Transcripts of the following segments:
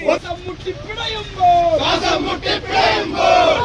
ശ്വാസം മുട്ടി പിടയുമ്പോൾ. ശ്വാസം മുട്ടി പിടയുമ്പോൾ.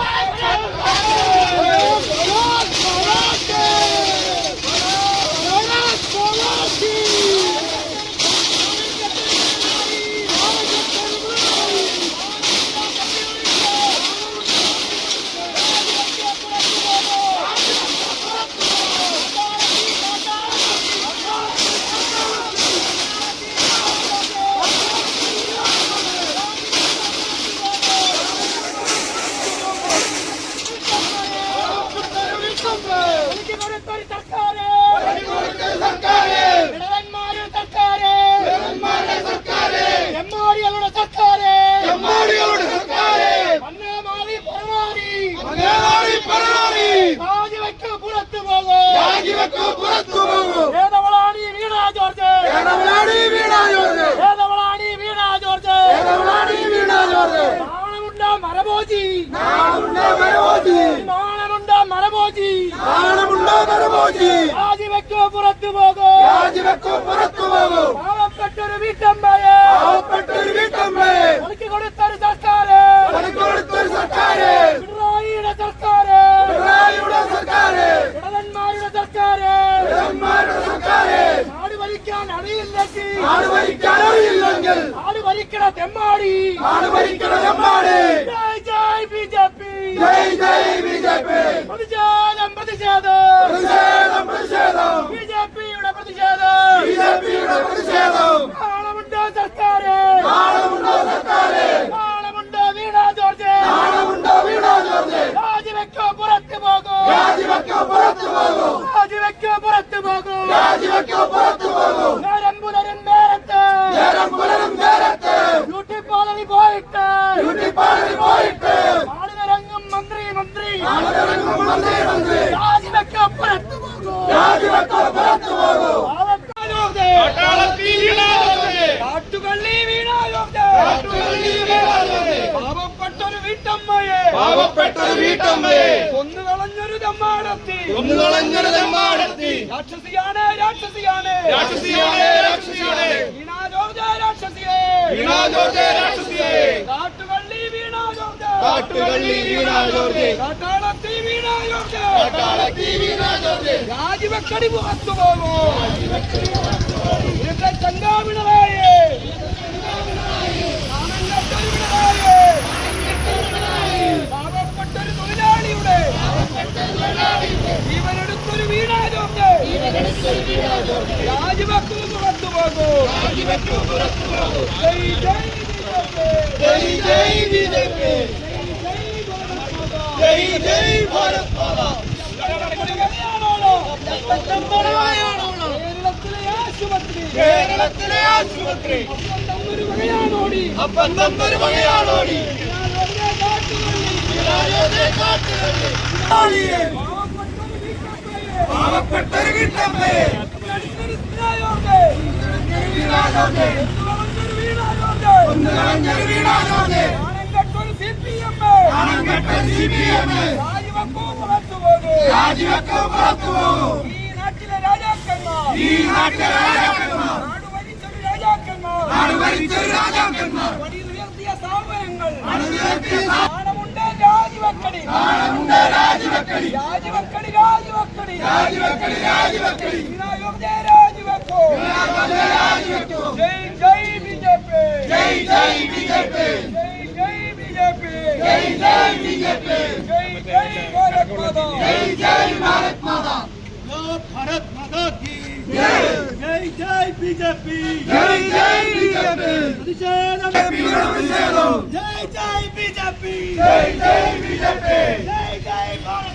നരഭോജി രാജിവെക്ക് പുറത്തു പോകും. രാജിവെക്കു പുറത്തു പോകൂ. പാവപ്പെട്ടൊരു വീട്ടമ്മയെ. പാവപ്പെട്ടൊരു വീട്ടമ്മയെ. എനിക്ക് കൊടുത്തൊരു സർക്കാര്. കൊടുത്തൊരു സർക്കാരെ. പിണറായിയുടെ സർക്കാര്. പിണറായിയുടെ സർക്കാരെ. ഇടവന്മാരുടെ സർക്കാര്. ഇടവന്മാരുടെ സർക്കാരെ. നാട് ഭരിക്കാൻ അറിയില്ലെങ്കിൽ. നാട് ഭരിക്കാൻ അറിയില്ലെങ്കിൽ. നാട് ഭരിക്കണ തെമ്മാടി. നാട് ഭരിക്കണ എമ്മാടി രാജിവെക്കോ പുറത്തു പോകും. രാജിവെക്കോ പുറത്തു പോകൂ രാജിവെക്കോ പുറത്തു പോകൂ നേരം പുലരും നേരത്ത് നേരം പുലരും നേരത്ത് ബ്യൂട്ടി പാർലറിൽ പോയിട്ട് ബ്യൂട്ടി പാർലറിൽ പോയിട്ട് ആളിനിറങ്ങും മന്ത്രി മന്ത്രി ആളിറങ്ങും മന്ത്രി മന്ത്രി രാജിവെക്കോ പുറത്തു പോകൂ രാജിവെക്കോ പുറത്തു പോകൂ പാവപ്പെട്ട ജോർജ്. കാട്ടുകള്ളി വീണ ജോർജ്. പാവപ്പെട്ടൊരു വീട്ടമ്മയെ. പാവപ്പെട്ടൊരു വീട്ടമ്മയെ. കൊന്നു കളഞ്ഞൊരു തെമ്മാടത്തി. ഒന്നുകളഞ്ഞൊരു തെമ്മാടത്തി. രാക്ഷസിയാണ് രാക്ഷസിയാണ്. രാക്ഷസിയാണ് രാക്ഷസിയാണ്. വീണ ജോർജ് രാക്ഷസിയെ. വീണ ജോർജ് രാക്ഷസിയെ. കാട്ടുകള്ളി വീണ ജോർജ് കാട്ടുകള്ളി വീണ ജോർജ് കാട്ടാളത്തി വീണ ജോർജ് കാട്ടാളത്തി വീണ ജോർജ് രാജിവെക്കടി പുറത്തു പോകുമോ ഇരട്ട ചങ്കാവിണറായേ തൊഴിലാളിയുടെ ജീവനെടുത്തൊരു ജോർജ് രാജിവെക്കു പുറത്തു പോകൂ. ജയ് ജയ് ജയ് ജയ് ബി ജെ പി ജയ് ജയ് ഭാരത് മാതാ കേരളത്തിലെ ആശുപത്രി കേരളത്തിലെ ആശുപത്രി ഒരു വകയാണോടി അപ്പം തന്നൊരു വകയാണോടി പാവപ്പെട്ടൊരു വീട്ടമ്മയെ രാജിവെക്കോ പുറത്തു പോകൂ ഈ നാട്ടിലെ രാജാക്കന്മാർ. ഈ നാട്ടിലെ രാജാക്കന്മാർ. നാട് ഭരിച്ചൊരു രാജാക്കന്മാർ. നാട് ഭരിച്ചൊരു രാജാക്കന്മാർ Jai Jai BJP! Jai Jai BJP! Jai Jai Bharat!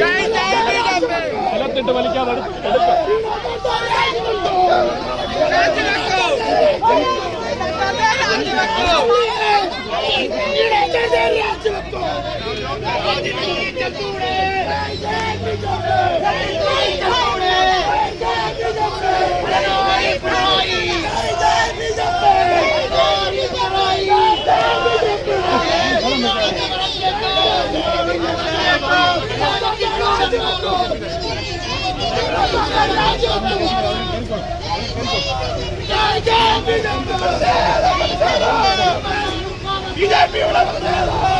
Jai BJP ಒಳಗೆ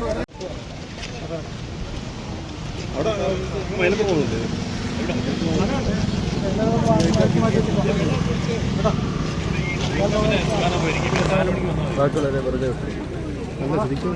Gracias. അവിടെ വയലത്ത് പോകുന്നുണ്ട് ബാക്കിയുള്ളവരെ വെറുതെ. നല്ല ശരിക്കും